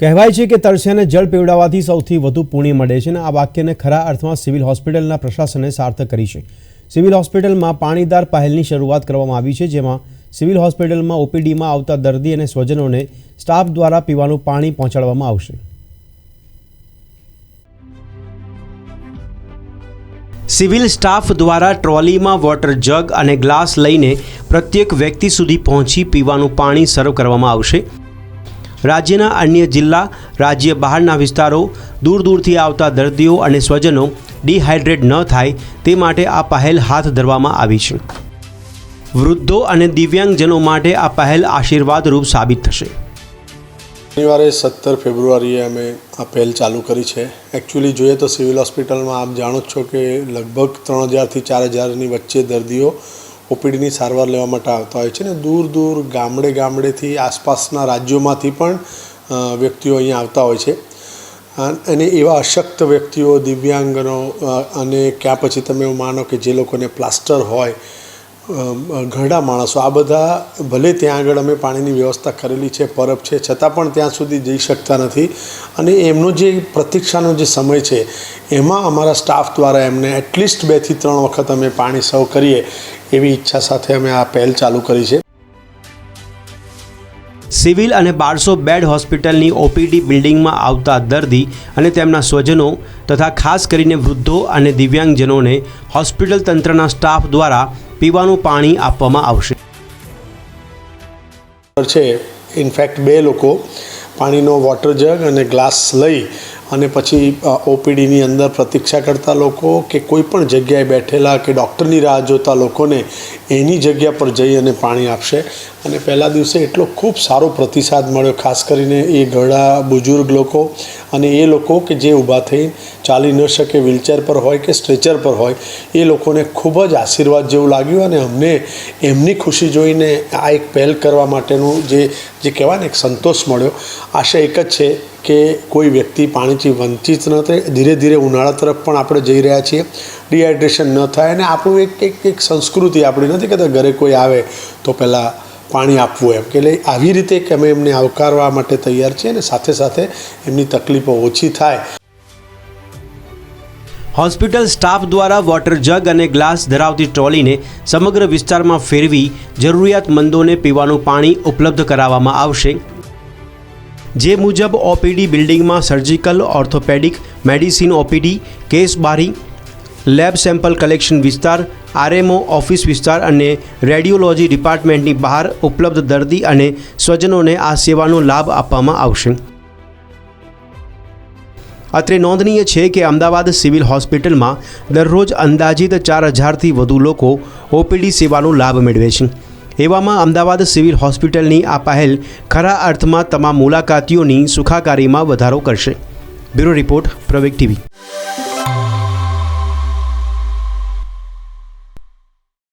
કહેવાય છે કે તરસ્યાને જળ પીવડાવવાથી સૌથી વધુ પુણ્ય મળે છે અને આ વાક્યને ખરા અર્થમાં સિવિલ હોસ્પિટલના પ્રશાસને સાર્થક કરી છે. સિવિલ હોસ્પિટલમાં પાણીદાર પહેલની શરૂઆત કરવામાં આવી છે, જેમાં સિવિલ હોસ્પિટલમાં ઓપીડીમાં આવતા દર્દી અને સ્વજનોને સ્ટાફ દ્વારા પીવાનું પાણી પહોંચાડવામાં આવશે. સિવિલ સ્ટાફ દ્વારા ટ્રોલીમાં વોટર જગ અને ગ્લાસ લઈને પ્રત્યેક વ્યક્તિ સુધી પહોંચી પીવાનું પાણી સર્વ કરવામાં આવશે. રાજ્યના અન્ય જિલ્લા, રાજ્ય બહારના વિસ્તારો દૂર દૂરથી આવતા દર્દીઓ અને સ્વજનો ડિહાઇડ્રેટ ન થાય તે માટે આ પહેલ હાથ ધરવામાં આવી છે. વૃદ્ધો અને દિવ્યાંગજનો માટે આ પહેલ આશીર્વાદરૂપ સાબિત થશે. શનિવારે સત્તર ફેબ્રુઆરીએ અમે આ પહેલ ચાલુ કરી છે. એકચ્યુઅલી જોઈએ તો સિવિલ હોસ્પિટલમાં આપ જાણો જ છો કે લગભગ ત્રણ હજારથી ચાર હજારની વચ્ચે દર્દીઓ ઓપીડીની સારવાર લેવા માટે આવતા હોય છે ને દૂર દૂર ગામડે ગામડેથી આસપાસના રાજ્યોમાંથી પણ વ્યક્તિઓ અહીંયા આવતા હોય છે. અને એવા અશક્ત વ્યક્તિઓ, દિવ્યાંગનો અને ક્યાં પછી તમે એવું માનો કે જે લોકોને પ્લાસ્ટર હોય ઘરડા માણસો, આ બધા ભલે ત્યાં આગળ અમે પાણીની વ્યવસ્થા કરેલી છે, પરબ છે, છતાં પણ ત્યાં સુધી જઈ શકતા નથી. અને એમનો જે પ્રતીક્ષાનો જે સમય છે, એમાં અમારા સ્ટાફ દ્વારા એમને એટલીસ્ટ બેથી ત્રણ વખત અમે પાણી સર્વ કરીએ એવી ઈચ્છા સાથે અમે આ પહેલ ચાલુ કરી છે. સિવિલ અને બારસો બેડ હોસ્પિટલની ઓપીડી બિલ્ડિંગમાં આવતા દર્દી અને તેમના સ્વજનો તથા ખાસ કરીને વૃદ્ધો અને દિવ્યાંગજનોને હોસ્પિટલ તંત્રના સ્ટાફ દ્વારા પીવાનું પાણી આપવામાં આવશે. છે. ઇનફેક્ટ બે લોકો પાણીનો વોટર જગ અને ગ્લાસ લઈ અને પછી ઓપીડીની અંદર પ્રતીક્ષા કરતા લોકો કે કોઈ પણ જગ્યાએ બેઠેલા કે ડૉક્ટરની રાહ જોતા લોકોને એની જગ્યા પર જઈ અને પાણી આપશે. અને પહેલા દિવસે એટલો ખૂબ સારો પ્રતિસાદ મળ્યો, ખાસ કરીને એ ઘરડા બુજુર્ગ લોકો અને એ લોકો કે જે ઊભા થઈ ચાલી ન શકે, વ્હીલચેર પર હોય કે સ્ટ્રેચર પર હોય, એ લોકોને ખૂબ જ આશીર્વાદ જેવું લાગ્યું અને અમને એમની ખુશી જોઈને આ એક પહેલ કરવા માટેનું જે જે કહેવાય ને, એક સંતોષ મળ્યો. આશા એક જ છે કે કોઈ વ્યક્તિ પાણીથી વંચિત ન થાય, ધીરે ધીરે ઉનાળા તરફ પણ આપણે જઈ રહ્યા છીએ. ડિહાઇડ્રેશન ન થાય અને આપણું એક એક એક સંસ્કૃતિ આપણી નથી કહેતા ઘરે કોઈ આવે તો પહેલાં પાણી આપવું એમ. કે એટલે આવી રીતે કે અમે એમને આવકારવા માટે તૈયાર છીએ અને સાથે સાથે એમની તકલીફો ઓછી થાય. હોસ્પિટલ સ્ટાફ દ્વારા વોટર જગ અને ગ્લાસ ધરાવતી ટ્રોલીને સમગ્ર વિસ્તારમાં ફેરવી જરૂરિયાતમંદોને પીવાનું પાણી ઉપલબ્ધ કરાવવામાં આવશે. જે મુજબ ઓપીડી બિલ્ડિંગમાં surgical orthopedic medicine OPD, case બારી લેબ સેમ્પલ કલેક્શન વિસ્તાર, આરએમઓ ઓફિસ વિસ્તાર અને રેડિયોલોજી ડિપાર્ટમેન્ટની બહાર ઉપલબ્ધ દર્દી અને સ્વજનોને આ સેવાનો લાભ આપવામાં આવશે. અત્રે નોંધનીય છે કે અમદાવાદ સિવિલ હોસ્પિટલમાં દરરોજ અંદાજિત ચાર હજારથી વધુ લોકો ઓપીડી સેવાનો લાભ મેળવે છે. એવામાં અમદાવાદ સિવિલ હોસ્પિટલની આ પહેલ ખરા અર્થમાં તમામ મુલાકાતીઓની સુખાકારીમાં વધારો કરશે. Bureau report Praveg TV.